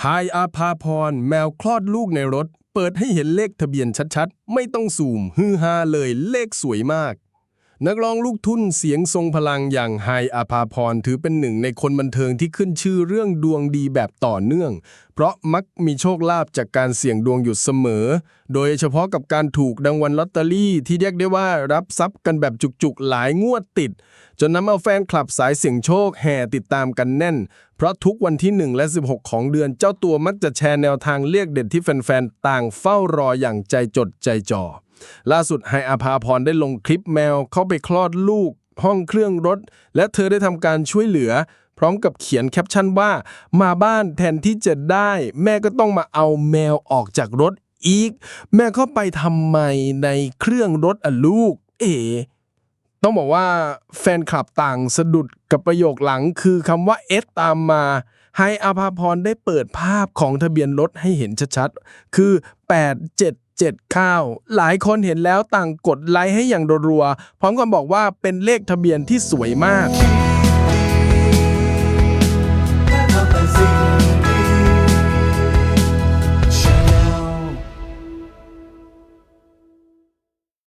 ไฮอาภาพร แมวคลอดลูกในรถ เปิดให้เห็นเลขทะเบียนชัดๆ ไม่ต้องซูม ฮือฮาเลยเลขสวยมาก นักร้องลูกทุ่นเสียงทรงพลังอย่างไฮอาภาพรถือเป็นหนึ่งในคนบันเทิงที่ขึ้นชื่อเรื่องดวงดีแบบต่อเนื่อง เพราะมักมีโชคลาภจากการเสี่ยงดวงอยู่เสมอ โดยเฉพาะกับการถูกรางวัลลอตเตอรี่ที่เรียกได้ว่ารับทรัพย์กันแบบจุกๆ หลายงวดติด จนนำเอาแฟนคลับสายเสี่ยงโชคแห่ติดตามกันแน่น เพราะทุกวันที่ 1 และ 16 ของเดือนเจ้าตัวมักจะแชร์แนวทางเรียกเด็ดที่แฟนๆต่างเฝ้ารออย่างใจจดใจจ่อ ล่าสุดไฮอาภาพรได้ลงคลิปแมวเข้าไปคลอดลูก ห้องเครื่องรถ และเธอได้ทำการช่วยเหลือ พร้อมกับเขียนแคปชั่นว่า มาบ้านแทนที่จะได้ แม่ก็ต้องมาเอาแมวออกจากรถอีก แม่เข้าไปทำไมในเครื่องรถอะลูก เอ๋ต้องบอกว่าแฟนคลับต่างสะดุดกับประโยคหลังคือคำว่าเอสตามมาให้อาภาพรได้เปิดภาพของทะเบียนรถให้เห็นชัดๆ คือ 7 ข้าว หลายคนเห็นแล้วต่างกดไลค์ให้อย่างรัวๆพร้อมกับบอกว่าเป็นเลขทะเบียนที่สวยมาก